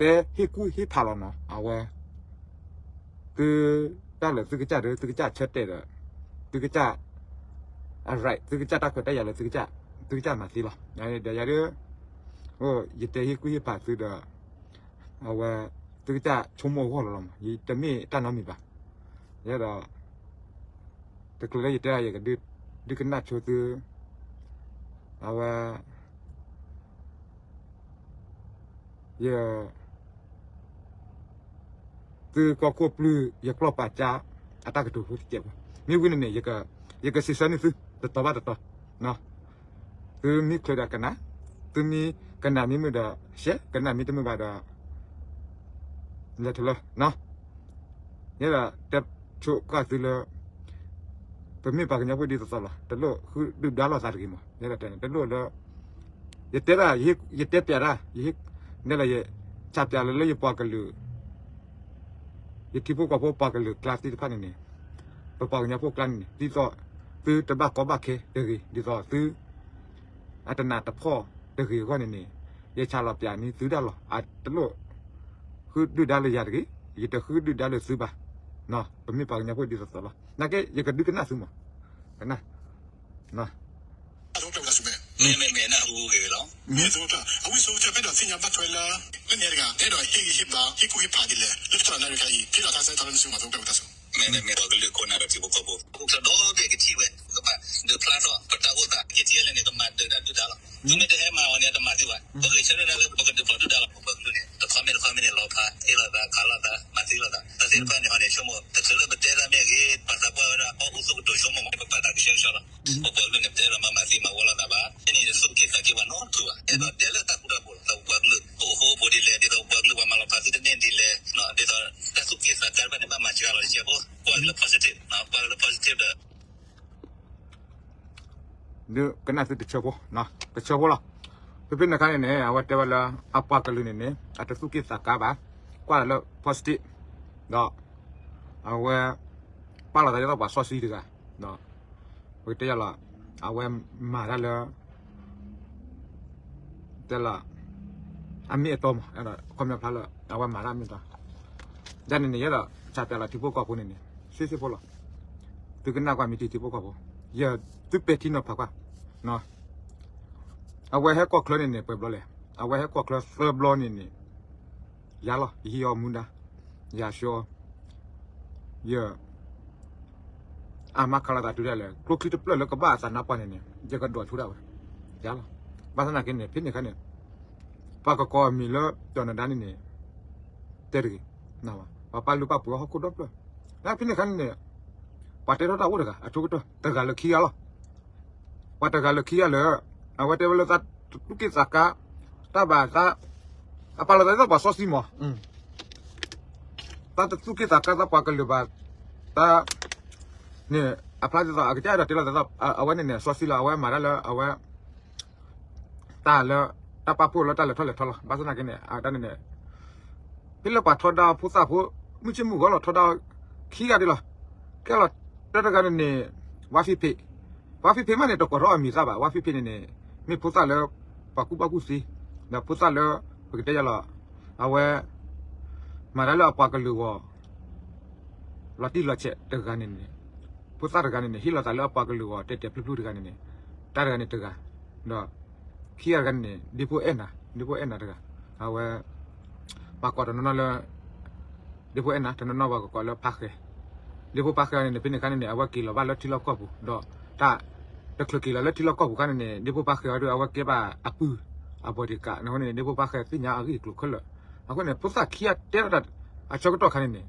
得黑股黑他了呢，啊喂，个到了这个价头，这个价确定了，这个价啊 right，这个价大概大家了这个价，这个价嘛对了，然后大家的哦，一得黑股黑怕是的，啊喂，这个价冲破货了嘛，你这面占到米吧，然后这个了一得也个对，这个那就是。啊喂，也。 គឺក៏គប់ភ្លឺយកក្លបបាចាអតកទុហុទៀតមានវិញនេះយកយកសិសានេះគឺតតបាតតណោះគឺមីក្លដកណាគឺមីកណាមីមើដឆេកណាមីទៅមើបាដလက်ထလာနော်ရတာတက်ချိုကသီလပမေပါကညာပွေဒီသသလာတလို့ခုဒူဒါလာစားကိမရတာတလို့လောရတဲ့ရာရတဲ့ပြရာရနေလာရချပြလာလေပွားကလူ mu da she kana mi tu mu ba da le tu lo no ya da te chu ka tu lo ပမေပါကညာပွဒီသလာတလို့ခုဒူဒါလာစားကြည့်မရတဲ့တလို့လောရတဲ့ရာရရတဲ့ပြရာရနဲ့လည်းချပြလည်းလည်းပွားကလူရတိဖို့ကဖို့ပါကလူကလပ်တိဖာနေနေပပညာဖို့ကလန်ဒီတော့သူတဘကဘခဲတကြီးဒီတော့သူအတနာတဖောတကြီးကနေနေရချလာပြနီသူဒါလောအတလို့ခုဒူဒါလည်းရတယ်ရတဲ့ခုဒူဒါလည်းစူပါနော်ပမေပါကညာဖို့ဒီသလာနာကေရကဒုကနာစူမနာနော်အတော့ပြောတာစုမဲ့ me me me na hu ge lo မြေတော့တာအဝိဆိုချက်ပဲတော့စညာပတ်ထွဲလာလင်းရကတဲ့တော့ဟိဟိပါဟိကူဟိပါဒီလေလက်ထရနာရခိုင်ဖိလာသားဆိုင်တော်လို့စုမှာတော့ပြောတာစု me me me do le ko na ti bo ko bo ko ka do de ke ti we ko pa de plan ro pa ta ko ta ke ti le ne ka ma de da du da lo tu me de he ma wa ne da ma ti wa ko ke chere na le ko ke de pa du da lo ko ba lu ne da ka me da ka me ne lo pa e la da ka ကနသတချဘောနော်တချဘောလားပြပြနခိုင်းနေအဝတ်တဝလာအပကလူနေနေအတစုကိစကာပါကွာလော positive တော့အဝဲပါလာတယ်တော့ပါဆော့စီတကနော်ဝိတရလာအဝဲမာရလာတယ်လာအမေတော့အဲ့ဒါကွန်မြဖလာအဝဲမာရမင်းတော့ဒါနေနေရတော့ချပြလာဒီပုတ်ကောက်ဖို့နေနေစစ်စစ်ဖို့လားသူကနာကွာမီတီဒီပုတ်ကောက်ဖို့ရသူပက်တီနော်ဖကွာ နော်အဝဲဟဲကောက်ခလနေနေပဲဘလလေအဝဲဟဲကောက်ခလဆဘလနေနေရလာဟီယောမွန်းဒါရရှောရအမကလာတာတူတယ်လေကလုကလစ်ပလလကဘာစနာပနေနေကြကတော့ထူတာပဲရလာဘာသာနာကင်းနေဖြစ်နေခနဲ့ပါကကောမီလတော်နဒန်နေတဲ့ရီနာဝပါပလူပပူဟခုတော့ပလနာဖြစ်နေခနဲ့ပါတေတော့တာဝဒကအထုကတော့တကလခီရလား watagallo kia le awate bele ta tuki saka ta ba ta apalo ta ba so simo mm ta ta tuki saka ta pa ka le ba ta ne apla ta aga ta ta la ta awane ne so sila awa mara la awa ta le ta pa pu la ta le thole thola ba sa na ke ne a ta ne ne pile pa thoda phu sa phu mu chi mu go lo thoda khi ga de la ke la ta ta ga ne wa fi pe ဝါဖီဖေမနဲ့ တော့ကတော့အမီစားပါဝါဖီဖေနေနေမေဖုစားလဲပကူပကူစီဒါဖုစားလဲပကတဲ့ရလာအဝဲမရလာပကလူဝလာတိလာချက်တကနေနေဖုစားတကနေနေဟီလာတလဲပကလူဝတက်တက်ပလူပလူတကနေနေတာကနေတကတော့ခီရကနေဒီပိုအနာဒီပိုအနာတကအဝဲပကောတော့နော်လဲဒီပိုအနာတနော်ဘာကောလဲပါခဲဒီပိုပါခဲနေပြနေကနေနေအဝဲကီလောဘာလတီလောကောဘူးတော့တာ တကလကီလာလက်တီလောက်ကောက်ဘူးကနေနေပိုပါခဲရတော့အဝကဲပါအပူအဘောဒီကနော်နေနေပိုပါခဲပညာအကြီးကလခလအခုနေပုစခီယတဲရတ်အချောကတော့ခနေနေ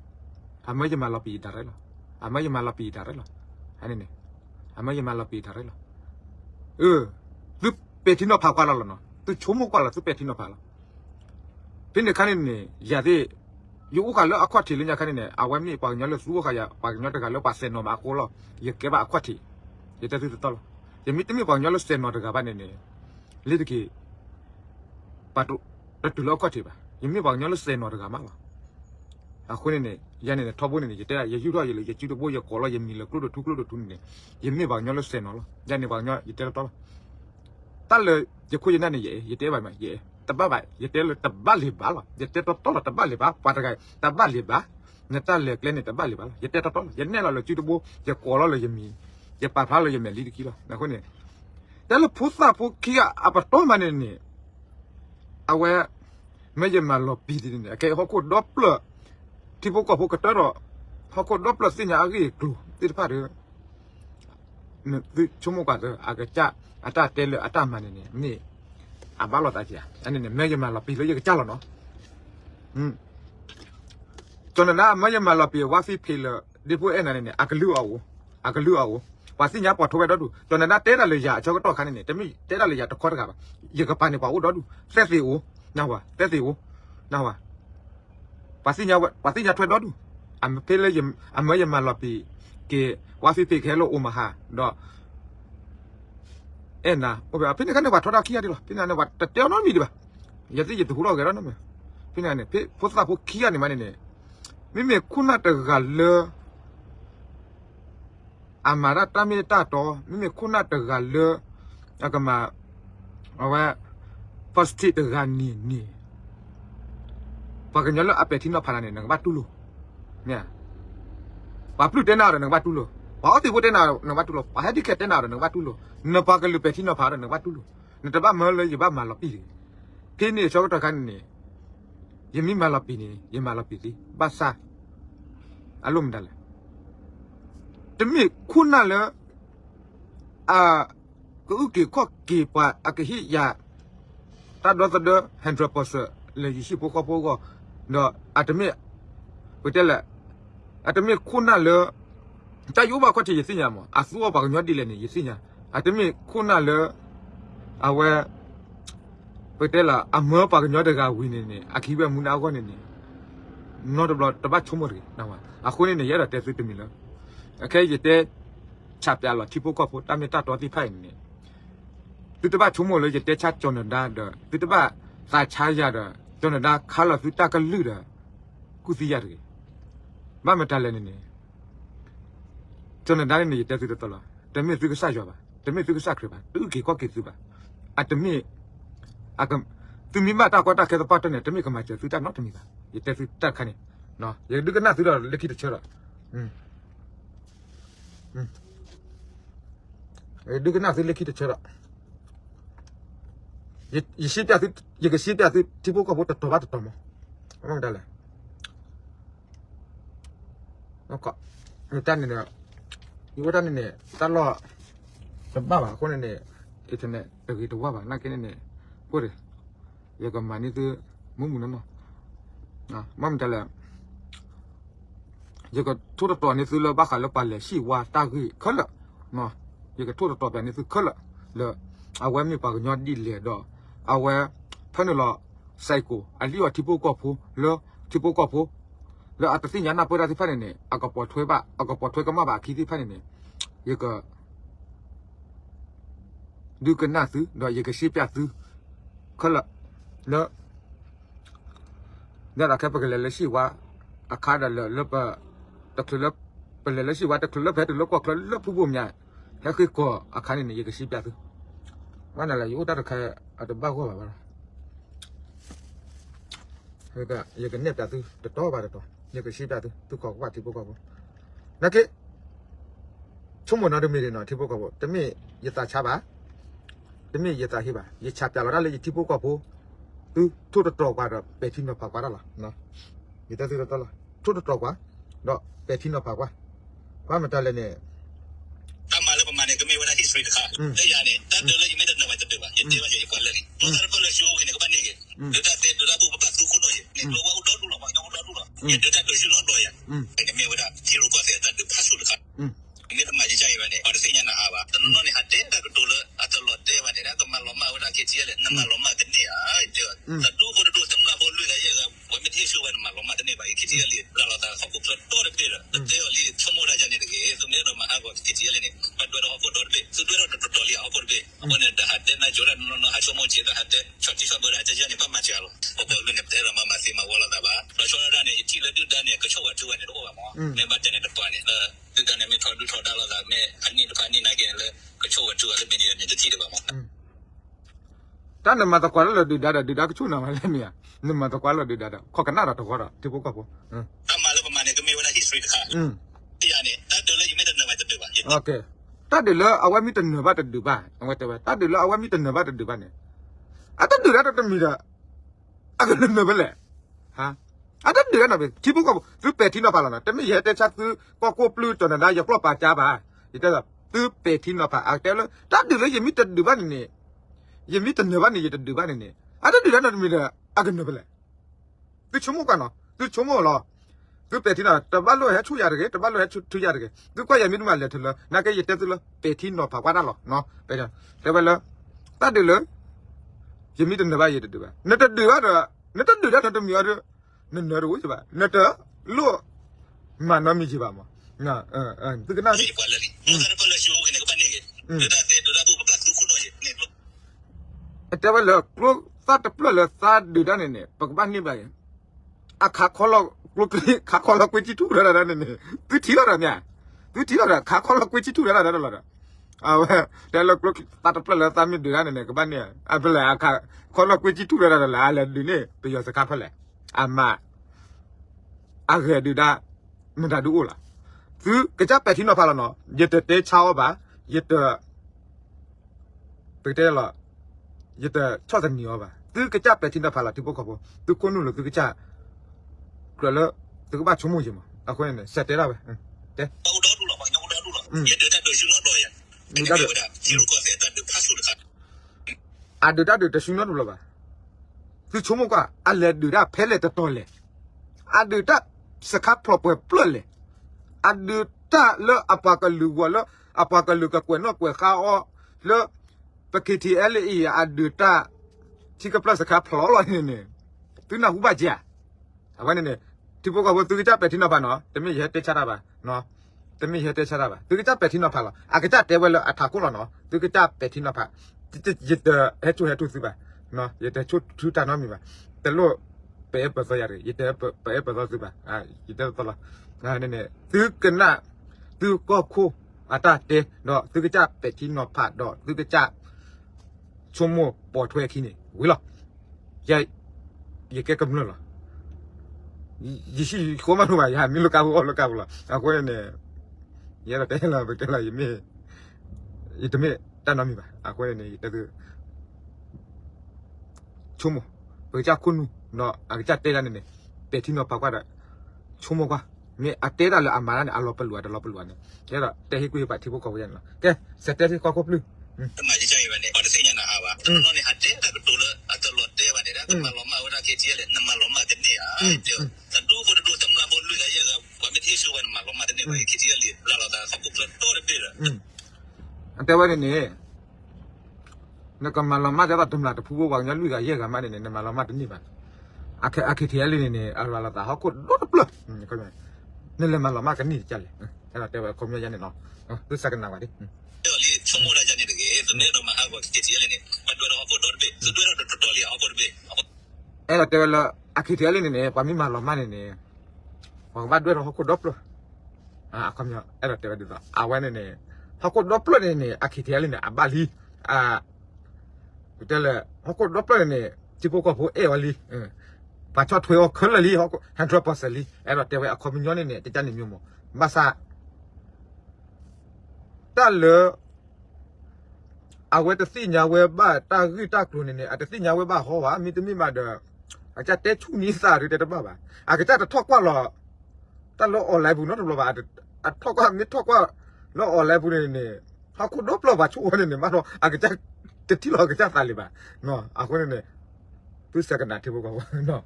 အမေယမလာပီတာရဲလားအမေယမလာပီတာရဲလားဟနေနေအမေယမလာပီတာရဲလားเออသူပေတီနောဖာကွာလာလောနော်သူချုံမကွာလာသူပေတီနောဖာလာပြင်းနေခနေနေရတဲ့ယူကလည်းအခွတ်တီလညာခနေနေအဝဲမြေပါညလို့စူးခါရပါညတကလည်းပါစင်နော်မကိုလောရကဲပါအခွတ်တီရတဲ့သူတော် ယမိတမိပေါညလို့စင်နော်တကပါနေနေလေတကေပတ်တူတူလောက်ခွတ်တီပါယမိပေါညလို့စင်နော်တကမှာလားအခုနေနေရနေနေထောဖို့နေနေတဲ့ရယူတော့ရလေရကျူတော့ရကောလို့ယမိလေကလို့တူကလို့တူနေယမိပေါညလို့စင်နော်လားရနေပေါညရတဲ့တော့တက်လေယခုရနေနေရရတဲ့ပါမရတတပတ်ပါရတဲ့လေတပတ်လေးပါလားရတဲ့တော့တော့တပတ်လေးပါပါတကယ်တပတ်လေးပါနေတာလေကလည်းနေတပတ်လေးပါလားရတဲ့တော့တော့ရနေလာလို့ချူတဘူရကောလာလို့ယမီရပါဖာလို့ယမီ လီဒီကီလာနခုနေတယ်လို့ဖုစာဖုခီအပတော်မနေနေအဝဲမရမလို့ပြီးတယ်နေအကဲဟောကိုဒေါပလတီပုကဖုကတော်ဟောကိုဒေါပလစညာအကြီးကလူတိဖာရနဒီချုံမကတော့အကကြအတတဲလအတမနေနေနေအဘာလို့တာကြီးအဲ့နဲ့မဲရမလာပြီလို့ရကြလို့နော်ဟွန်းကျွန်တော်နာမဲရမလာပြီဝါစီဖေးလို့ဒီဖို့အဲ့နဲ့အကလူအောအကလူအောဝါ စီညာပေါ်ထိုးရတော့ကျွန်တော်နာတဲတယ်လေရအချောကတော့ခန်းနေတမိတဲတယ်လေရတခေါ်တကပါရကပနေပါဦးတော့ဆက်စီဦးနာဝတက်စီဦးနာဝဝါစီညာဝါစီညာထွက်တော့အမဖေးလေအမဲရမလာပြီကေဝါစီဖေးခဲလို့ဥမဟာတော့အဲ့နာဟိုဗျာဖိနေကနေဘာထော်တာခီရတယ်လားဖိနေကနေဘာတတဲနော်မီဒီပါရတိရတူတော့ကြရနော်မဖိနေကနေဖိဖို့သာဖို့ခီရနေမနေနေမိမေခုနတကလေ အမရတမီတာတော့မိမေခုနတကလေအကမအဝဲ first tip တကနီနီပကညလအပတိနဖာနေနငါတူလို့မြာဘာပလူတဲနာရနငါတူလို့ဘာအတိဖို့တဲနာနငါတူလို့ဘာဟဒီကတဲနာရနငါတူလို့နပါကလူပတိနဖာရနငါတူလို့နတဘာမလဲရဘာမလပီဖိနေချောတကန်နေယမီမလပီနေယမလပီစီဘာသာအလုံးတယ် တမိခုနလအာကူကေခော့ကေပါအကဟိယာ ta do ta do hundred percent le yi shi poko poko no atame hotela atame kuna le ta yo ba ko ti yisinya mo asu ba ko nyodi le ni yisinya atame kuna le awe hotela amo ba ko nyoda ga wi ni ni akibe mu na ko ni ni no do ta ba chumo ri na wa akhu ni ne ya da te su tumi le akai ye te cha pya lo ti poko po ta me ta to ti phai ni သူတ ပတ်ချုံမလို့ရတဲ့ချကျွန်တော်ဒါသူတပတ်စာချာရတာကျွန်တော်ဒါခါလသူတကလူတာကုစီရတယ်မမတလည်းနေကျွန်တော်ဒါနဲ့ရတဲ့သူတော်လားတမင်သူကစားရပါတမင်သူကစားခရပါသူကေကောကေသူပါအတမင်အကသူမိမတာကောတာကေတပတ်နဲ့တမင်ကမှချသူတတော့တမင်ပါရတဲ့သူတခါနေနော်ရဒုကနာသူတော့လက်ခိတချရอืม Eduk na asile kita cara. Yishite asi yeke shite asi tipo ka bota toba tomo. Amang dala. Naka. Nitani ne. Iwatani ne. Talo. Sababa kone ne. Ite ne. Ege ito waba. Na kene ne. Kore. Yeke mani tu mumu nono. Na. Mam dala. อืมရဒုကနာသူလက်ခိတချရ ye ye shi ta ye ke shi ta ti po ko bo to ba to to mo mo da le no ko ni ta ni ne ni wa ta ni ne ta lo ta ba ba ko ni ne internet de ki to wa ba na ke ni ne ko de ye ko ma ni tu mu mu no no na mo da le ye ko to to ni su lo ba kha lo pa le shi wa ta ki kho lo no ye ko to to ba ni su kho lo le a wa mi pa ko nyot di le do အဝဲဖနလစိုက်ကိုအလီဝတိပုကောဖူလောတိပုကောဖူလောအတသိညာနာပေါ်တာတိဖနေနေအကပေါ်ထွေးပါအကပေါ်ထွေးကမပါခီတိဖနေနေယေကဒုကနာသူတော့ယေကရှိပြသူခလလောဒါကပကလည်းရှိဝါအခါဒလလပတကလပလလည်းရှိဝါတကလဖဲတလကောကလဖူဖူမြာဟဲခိကောအခါနေယေကရှိပြသူဝါနလာယောတာတခဲအတဘကောပါပါဟဲ့ကရကနေပြသူတတော်ပါတော့ရကရှိပြသူသူကောကတိဘောကောနကေချုံမနာဒမီရနာတိဘောကောတမေယတာချပါတမေယတာဟိပါယချပြလာလေတိဘောကောဘောသူထုတတော်ပါတော့ပေတိနပါပါလားနော်ယတာသူတော်လားထုတတော်ပါ တော့ပေတိနပါပါဘာမတလည်းနဲ့ ta ma le pa ma ne ke me wa history ka e ya ne ta de le me de na ma te ba ye te ba ye ko le ni to ta ko le show ne ko ba ne ke de ta te de ta bu pa tu ko no ye ne lo wa u do lu lo ma no do lu lo ye de ta do shi lo do ya อืม e me ta na ma ta kwa lo di da da di da chu na ma le mi ya na ma ta kwa lo di da da kho kana da to kwa da ti ko ka po mm အမှလည်းပမာနဲ့ကမေဝနာ history တခါ mm တရားနဲ့တတ်တယ်လည်းယမေတဲ့နံပါတ်တူပါ okay ta de lo awa mi ta ne ba ta du ba awa ta ba ta de lo awa mi ta ne ba ta du ba ne a ta du da ta mi da a ga ne ba le ha a ta du da na be ti ko ka tu pe ti na pa la na te mi ye te cha tu ko ko plu to na da ya pro pa cha ba i ta da tu pe ti na pa a te lo ta du lo ye mi ta du ba ni ne ye mi ta ne ba ni ye ta du ba ni ne a ta du da na mi da a ga ne ba le tu chumo ka no tu chumo lo သူပေတီနာတပတ်လို့ဟဲချူရတယ်တပတ်လို့ဟဲချူထူရတယ်သူကရမင်းမလဲထလနာကရတဲ့သူလပေတီနော်ဖာကွာတော့နော်ပေတယ်တပတ်လို့တတ်တယ်လို့ယမီတနေပါရတဲ့တူပါနတတူရတော့နတတူရတော့တမီရနနရဝချပါနတလို့မနမီချပါမနာအဲအဲသူကနာဒီကွာလေဒီကလည်းရှိုးနေကပနေတယ်ဒါတဲ့ဒါဘူးပကတ်ခုလို့နေလို့ တပတ်လို့ကလို့သတ်တပလသတ်ဒူဒနေနေပကပနိပါယအခါခေါ်လို့ကလို့ခါခေါ်လို့ကွချီတူရတာနေနေသူထီလာရမြသူထီလာခါခေါ်လို့ကွချီတူရတာတော့လား Ah ouais, t'as le bloc, t'as le plan, t'as mis de l'année, que ban ya. Après la, quand le petit tout là, là, la dîner, puis il se capte là. Ah ma. Ah, de da, me da du là. Tu, que t'as pété non pas là non. Je te te chao ba, je te. Peut-être là. Je te chao de nio ba. Tu que t'as pété non pas là, tu peux comprendre. Tu connais le, tu que t'as. Que là, tu que pas chumou je ma. Ah quoi ne, c'était là ba. တော့တော့လို့ဘာညောတော့လို့ရတဲ့တဲ့ရှင်တော့ရဒီကဒါဒီလိုကောတဲ့တဲ့ဖတ်လို့ခါ a de da de de shino do ba tu chomo kwa a le de da phele de to le a de da saka proper plo le a de ta le apa ka lu wa le apa ka lu ka kwe no kwe kha o le paketi le e a de ta chi ka plus saka plo lo ne ne tu na hu ba ja a wa ne ne ti po ka bo tu ka pe ti no ba no te mi ye te cha da ba no တမီဟတဲ့ချတာပါသူကကြပဲထင်းတော့ဖာလားအကကြတဲဝဲလအထာကိုလားနော်သူကကြပဲထင်းတော့ဖာတိတိရတဲ့ဟဲ့တူဟဲ့တူစီပါနော်ရတဲ့ချူထူတာနော်မီပါတလို့ပဲပစရရတဲ့ပဲပစစီပါအာရတဲ့တော့လားငါနေနေသူကနာသူก็คูအတာတဲနော်သူကကြပဲထင်းတော့ဖာတော့သူကကြ ချုံမပေါ်ထွဲခင်းနေဝီလားရရကဲကမလို့လားရရှိခေါ်မလို့ပါရမီလိုကဘူးလောကဘူးလားအခုနေ ya la tela be tela yime itame tana mi ba akwe ne itagu chumo be ja kunu no aga tela ne ne pe ti no pa kwa da chumo kwa me atera la amara ne alo pelua da lo pelua ne ya da te hi ku ba ti bo ko yan la ke se te ko ko plu တမကြီးချိုင်ပဲနဲ့ဘာစ no ni hati tapi dulu atau lote pada dah tempat lama orang kecil le nama lama dene ya itu satu pada dua tempat bolu ya ya kami isu kan nama lama dene kau kecil le lalu dah satu pelaturan bila ante pada ni နကမလမဒါတုံလာတဖူဘောကညာလူကရဲကမနေနမလမတနိပါအခက်အခက်ထရလေးနေအရလာတာဟောကုတ်တော့ပလခမနလမလမကနိကြလေအဲ့တော့တဲခွန်မြရနေနော်သူစကနာပါလေလေချုံမလ မနေနေဟောဘာတွေ့တော့ဟောကိုဒေါပလအာအကမြအဲ့တော့တယ်ဒီတော့အဝဲနေနေဟောကိုဒေါပလနေနေအခီတယ်လေးနေအဘလီအာတယ်လဟောကိုဒေါပလနေဒီပိုကဖို့အဲဝလီပါချောထွေခလလီဟောကို100%လီအဲ့တော့တယ်ဝဲအကမြညနေနေတကြနေမျိုးမမဆာတယ်လ အဝဲတစီညာဝဲပါတာဂိတာကလုနေနေအတစီညာဝဲပါဟောပါမိတမိမတော့အကြတဲ့ချူနီစာတွေတပပါအကြတဲ့ထောက်ကွက်လောတလောအွန်လိုင်းဘူးနော်တလောပါအထောက်ကွက်မိထောက်ကွက်လောအွန်လိုင်းဘူးနေနေဟာခုတော့ပလောပါချူနေနေမတော့အကြတဲ့တိလောအကြတာလေးပါနော်အခုနေနေသူစကနာတေဘောကောနော်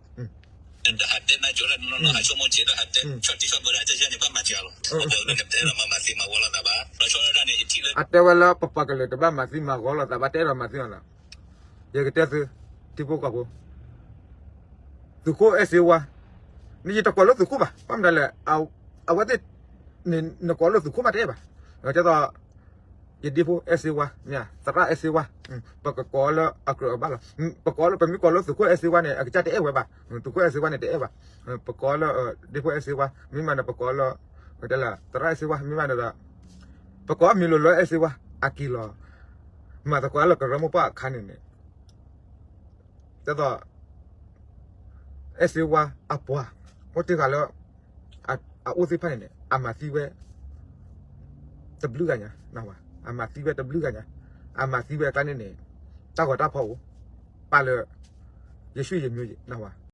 အတဲ့နာဂျိုလာနော်နော်အချုံမချေတော့အတဲ့ချော်တီချော်ဘောရာကြကြနေပါမချာလို့အတော့လည်းတဲ့မမစီမဝလာတာပါနော်ချော် Ate wala papa kele teba masih magola tabate ra masih ala. Ya kita tu tipu kapo. Tuko esewa. Ni jita kwalo tuko ba. Pam dale aw awate ni ni kwalo tuko ba teba. Kita tu ya dipu esewa ya saka esewa. Paka kwalo akro ba la. Paka kwalo pemi kwalo tuko esewa ne akita te ewa ba. Tuko esewa ne te ewa. Paka kwalo dipu esewa. Mimi mana paka kwalo. Kita la terai esewa mimi mana dah ปะกว่ามีลอยเอซิวะอากิลอมาตะกว่าเราก็รมปะคันนี่แต่ต่อเอซิวะอัปวะโอติกาแล้วอะอะอุซิพันเนี่ยอามาซีเวตบลูกันเนี่ยนะวะอามาซีเวตบลูกันเนี่ยอามาซีเวกันเนี่ยตากว่าตาพอปาเลยယေရှုရဲ့မျိုးကြီးနော်ပါ